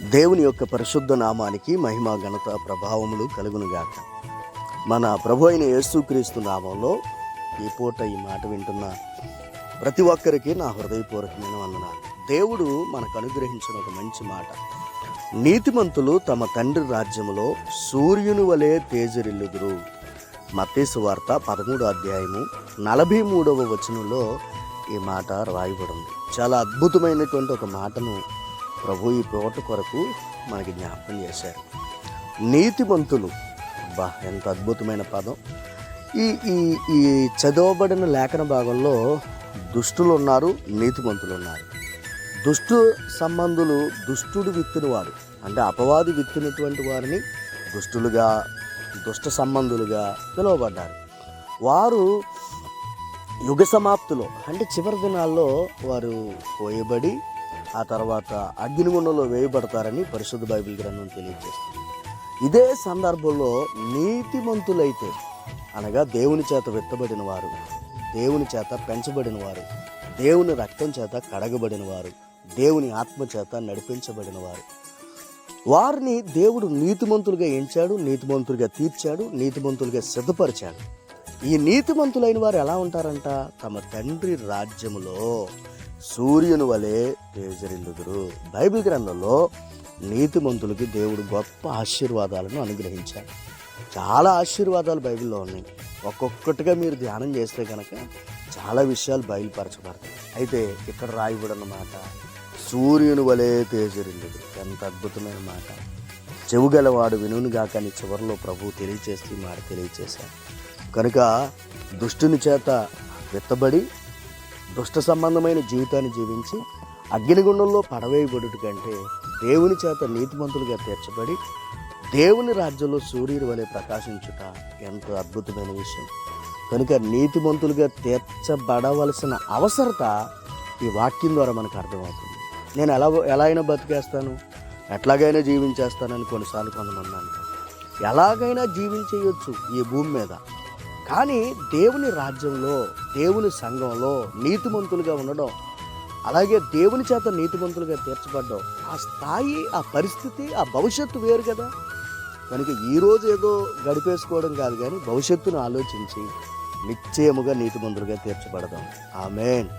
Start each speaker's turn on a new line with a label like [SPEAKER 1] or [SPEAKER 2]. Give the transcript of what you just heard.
[SPEAKER 1] దేవుని యొక్క పరిశుద్ధ నామానికి మహిమ ఘనత ప్రభావములు కలుగునుగాక. మన ప్రభు అయిన యేసుక్రీస్తు నామంలో ఈ పూట ఈ మాట వింటున్న ప్రతి ఒక్కరికి నా హృదయపూర్వకమైన వందనాలు. దేవుడు మనకు అనుగ్రహించిన ఒక మంచి మాట. నీతిమంతులు తమ తండ్రి రాజ్యములో సూర్యుని వలె తేజరిల్లుదురు. మతేసు వార్త పదమూడు అధ్యాయము నలభై మూడవ వచనంలో ఈ మాట రాయబడింది. చాలా అద్భుతమైనటువంటి ఒక మాటను ప్రభు ఈ పూట కొరకు మనకి జ్ఞాపకం చేశారు. నీతిమంతులు. బా ఎంత అద్భుతమైన పదం. ఈ ఈ ఈ చదవబడిన లేఖన భాగంలో దుష్టులు ఉన్నారు నీతిమంతులు ఉన్నారు. దుష్టు సంబంధులు దుష్టుడు విత్తిన వారు. అంటే అపవాది విత్తినటువంటి వారిని దుష్టులుగా దుష్ట సంబంధులుగా పిలువబడ్డారు. వారు యుగ సమాప్తిలో అంటే చివరి దినాల్లో వారు పోయబడి ఆ తర్వాత అగ్నిగుండంలో వేయబడతారని పరిశుద్ధ బైబిల్ గ్రంథం తెలియజేస్తుంది. ఇదే సందర్భంలో నీతిమంతులైతే అనగా దేవుని చేత వెత్తబడిన వారు దేవుని చేత పెంచబడిన వారు దేవుని రక్తం చేత కడగబడిన వారు దేవుని ఆత్మ చేత నడిపించబడిన వారు వారిని దేవుడు నీతిమంతులుగా ఎంచాడు నీతిమంతులుగా తీర్చాడు నీతిమంతులుగా సిద్ధపరిచాడు. ఈ నీతిమంతులైన వారు ఎలా ఉంటారంట? తమ తండ్రి రాజ్యములో సూర్యుని వలె తేజరిందుదురు బైబిల్ గ్రంథంలో నీతిమంతులకి దేవుడు గొప్ప ఆశీర్వాదాలను అనుగ్రహించాడు. చాలా ఆశీర్వాదాలు బైబిల్లో ఉన్నాయి. ఒక్కొక్కటిగా మీరు ధ్యానం చేస్తే కనుక చాలా విషయాలు బయలుపరచబడతాయి. అయితే ఇక్కడ రాయబడిన మాట సూర్యుని వలె తేజరిందుడు ఎంత అద్భుతమైన మాట. చెవుగలవాడు వినుగాక కానీ చివరిలో ప్రభు తెలియచేస్తూ మాట తెలియచేశాడు. కనుక దుష్టుని చేత విత్తబడి దుష్ట సంబంధమైన జీవితాన్ని జీవించి అగ్నిగుండంలో పడవేయబడుట కంటే దేవుని చేత నీతిమంతులుగా తీర్చబడి దేవుని రాజ్యంలో సూర్యుడి వలె ప్రకాశించుట ఎంతో అద్భుతమైన విషయం. కనుక నీతిమంతులుగా తీర్చబడవలసిన అవసరత ఈ వాక్యం ద్వారా మనకు అర్థమవుతుంది. నేను ఎలా ఎలా అయినా బతికేస్తాను ఎట్లాగైనా జీవించేస్తానని కొన్నిసార్లు కొంతమంది అంటారు. ఎలాగైనా జీవించేయొచ్చు ఈ భూమి మీద. కానీ దేవుని రాజ్యంలో దేవుని సంఘంలో నీతిమంతులుగా ఉండడం అలాగే దేవుని చేత నీతిమంతులుగా తీర్చబడ్డం ఆ స్థాయి ఆ పరిస్థితి ఆ భవిష్యత్తు వేరు కదా. కనుక ఈరోజు ఏదో గడిపేసుకోవడం కాదు కానీ భవిష్యత్తును ఆలోచించి నిశ్చయముగా నీతిమంతులుగా తీర్చబడదాం. ఆమెన్.